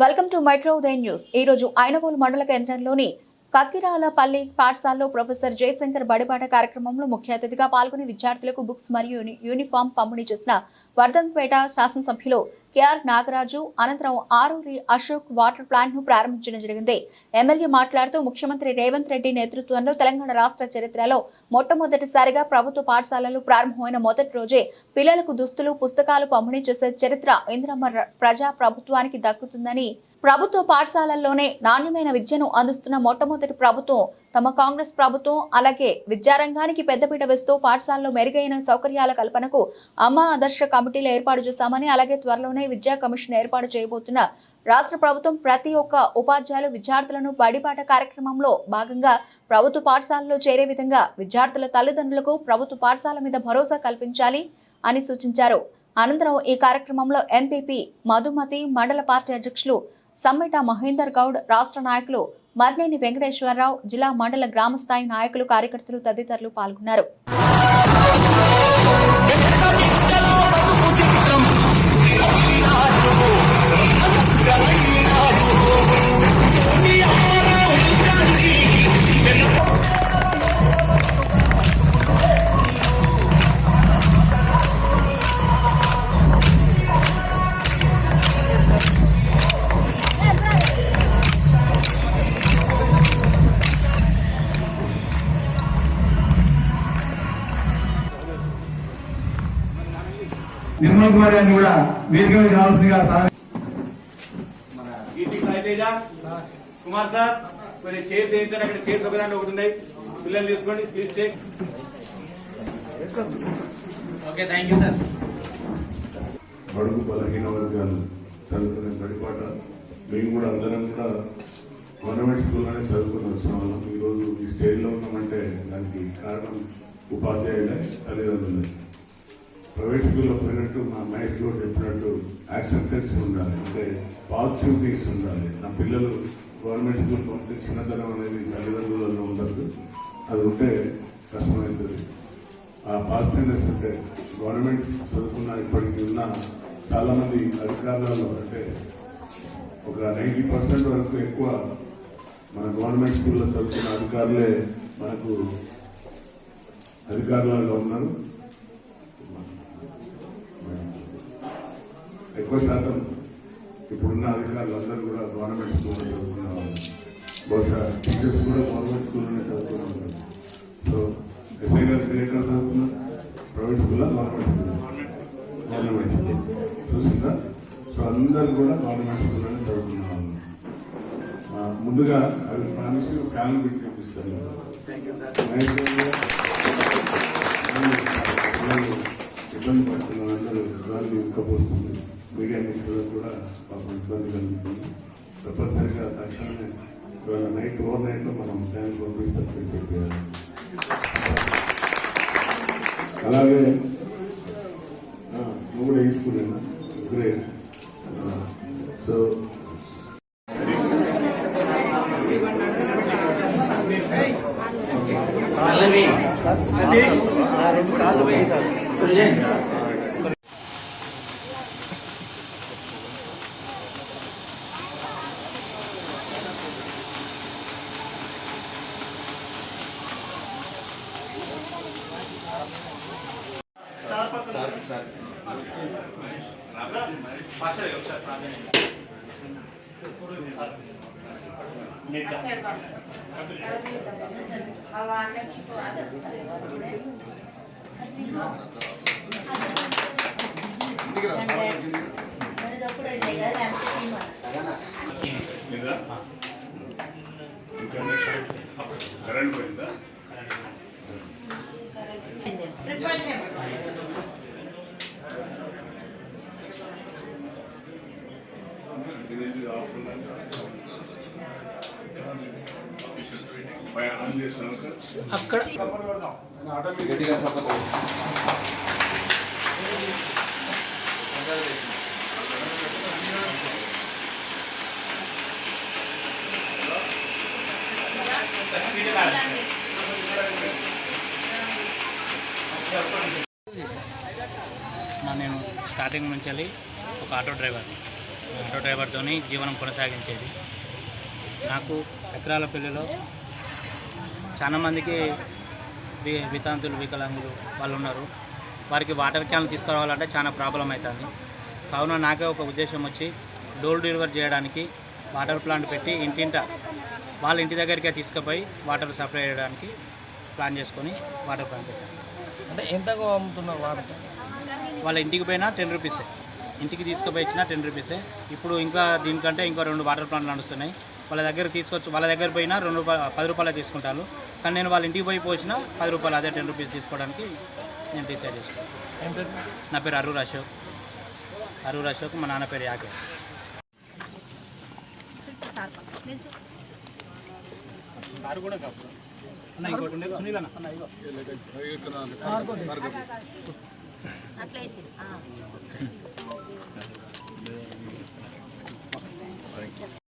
Welcome to metro ఉదయం news. ఈ రోజు ఐనవోలు మండల కేంద్రంలోని కక్కిరాలపల్లి పాఠశాలలో ప్రొఫెసర్ జయశంకర్ బడిపాట కార్యక్రమంలో ముఖ్య అతిథిగా పాల్గొని విద్యార్థులకు బుక్స్ మరియు యూనిఫామ్ పంపిణీ చేసిన వర్ధన్పేట శాసనసభ్యులు కెఆర్ నాగరాజు అనంతరం ఆరూరి అశోక్ వాటర్ ప్లాంట్ను ప్రారంభించడం జరిగింది. ఎమ్మెల్యే మాట్లాడుతూ ముఖ్యమంత్రి రేవంత్ రెడ్డి నేతృత్వంలో తెలంగాణ రాష్ట్ర చరిత్రలో మొట్టమొదటిసారిగా ప్రభుత్వ పాఠశాలలు ప్రారంభమైన మొదటి రోజే పిల్లలకు దుస్తులు పుస్తకాలు పంపిణీ చేసే చరిత్ర ఇంద్రమ్మ ప్రజా ప్రభుత్వానికి దక్కుతుందని ప్రభుత్వ పాఠశాలల్లోనే నాణ్యమైన విద్యను అందిస్తున్న మొట్టమొదటి ప్రభుత్వం తమ కాంగ్రెస్ ప్రభుత్వం అలాగే విద్యారంగానికి పెద్దపీట వేస్తూ పాఠశాలలో మెరుగైన సౌకర్యాల కల్పనకు అమ్మ ఆదర్శ కమిటీలు ఏర్పాటు చేశామని అలాగే త్వరలోనే విద్యా కమిషన్ ఏర్పాటు చేయబోతున్న రాష్ట్ర ప్రభుత్వం ప్రతి ఒక్క ఉపాధ్యాయులు విద్యార్థులను బడిపాట కార్యక్రమంలో భాగంగా ప్రభుత్వ పాఠశాలలో చేరే విధంగా విద్యార్థుల తల్లిదండ్రులకు ప్రభుత్వ పాఠశాల మీద భరోసా కల్పించాలి అని సూచించారు. అనంతరం ఈ కార్యక్రమంలో ఎంపీపీ మధుమతి మండల పార్టీ అధ్యక్షులు సమ్మిట మహేందర్ గౌడ్ రాష్ట్ర నాయకులు మర్నేని వెంకటేశ్వరరావు జిల్లా మండల గ్రామ స్థాయి నాయకులు కార్యకర్తలు తదితరులు పాల్గొన్నారు. కుమార్ గారిని కూడా వేదిక మీద రావాల్సిందిగా సార్ కుమార్ సార్ మరి చైర్స్ వేయించండి. అక్కడ చైర్స్ ఒకదాంట్లో ఒకటి ఉన్నాయి. పిల్లలు తీసుకోండి please take okay thank you sir బడుగు బలహీన వర్గాలు చదువుకునే బడిపాట మేము కూడా అందరం కూడా గవర్నమెంట్ స్కూల్లోనే చదువుకుని వచ్చిన వాళ్ళం ఈరోజు ఈ స్టేజ్లో ఉన్నామంటే దానికి కారణం ఉపాధ్యాయులే తల్లిదండ్రులే. ప్రైవేట్ స్కూల్లో పోయినట్టు మా మహేష్ చెప్పినట్టు యాక్సెప్టెన్స్ ఉండాలి. అంటే పాజిటివ్ థింగ్స్ ఉండాలి. నా పిల్లలు గవర్నమెంట్ స్కూల్ పంపితే చిన్నతనం అనేది తల్లిదండ్రులలో ఉండదు. అది ఉంటే కష్టమవుతుంది. ఆ పాజిటివ్నెస్ అంటే గవర్నమెంట్ చదువుకున్న ఇప్పటికీ ఉన్న చాలామంది అధికారులలో అంటే ఒక నైంటీ పర్సెంట్ వరకు ఎక్కువ మన గవర్నమెంట్ స్కూల్లో చదువుకున్న అధికారులే మనకు అధికారులలో ఉన్నారు. ఎక్కువ శాతం ఇప్పుడున్న అధికారులు అందరూ కూడా గవర్నమెంట్ స్కూల్లో చదువుకున్న వాళ్ళు బహుశా టీచర్స్ కూడా గవర్నమెంట్ స్కూల్లోనే చదువుకున్న వాళ్ళు సో ఎస్ఐ గారు మీరు ఎక్కడ చదువుతున్నారు private school government school government school చూసిందా సో అందరు కూడా గవర్నమెంట్ స్కూల్లోనే చదువుకున్న వాళ్ళు ముందుగా అది ప్రామిస్ ఫ్యాన్ పెట్టి చూపిస్తాను ఇబ్బంది పడుతున్న అందరూ గాలి ఉక్కపోతుంది మీడియా మిత్రులకు కూడా పాపం ఇబ్బంది కలుగుతుంది తప్పనిసరిగా తక్షణమే ఇవాళ నైట్ ఓవర్ నైట్లో మనం ఫ్యాన్ పంపిస్తామని చెప్పారు అలాగే ఆ, నువ్వు కూడా వేసుకున్నా గ్రేట్ సో పల్లవి రెండు కాళ్ళు పోయి సార్ అలా లేదా ఇప్పుడు నెక్స్ట్ కరెంట్ పోయిందా ఇదేంటి ఆఫ్ అక్కడ నా నేను స్టార్టింగ్ నుంచి వెళ్ళి ఒక ఆటో డ్రైవర్ ఆటో డ్రైవర్తో జీవనం కొనసాగించేది. నాకు ఎకరాల పెళ్ళిలో చాలా మందికి వితాంతులు వికలాంగులు వాళ్ళు ఉన్నారు వారికి వాటర్ క్యాన్లు తీసుకురావాలంటే చాలా ప్రాబ్లం అవుతుంది. కావున నాకే ఒక ఉద్దేశం వచ్చి డోర్ డెలివరీ చేయడానికి వాటర్ ప్లాంట్ పెట్టి ఇంటింట వాళ్ళ ఇంటి దగ్గరికే తీసుకుపోయి వాటర్ సప్లై చేయడానికి ప్లాన్ చేసుకొని వాటర్ ప్లాంట్ పెట్టాను. అంటే ఎంతగా అమ్ముతున్నారు వాటర్ వాళ్ళ ఇంటికి పోయినా టెన్ రూపీసే. ఇంటికి తీసుకుపోయి ఇచ్చినా టెన్ రూపీసే. ఇప్పుడు ఇంకా దీనికంటే ఇంకా రెండు వాటర్ ప్లాంట్లు నడుస్తున్నాయి. వాళ్ళ దగ్గర తీసుకొచ్చి వాళ్ళ దగ్గర పోయినా రెండు రూపాయలు పది రూపాయలు తీసుకుంటాను కానీ నేను వాళ్ళ ఇంటికి పోయి పోసినా పది రూపాయలు అదే టెన్ రూపీస్ తీసుకోవడానికి నేను డిసైడ్ చేసుకున్నాను ఏం పేరు? నా పేరు అరూర్ అశోక్. అరూర్ అశోక్ మా నాన్న పేరు యాకే. అన్న,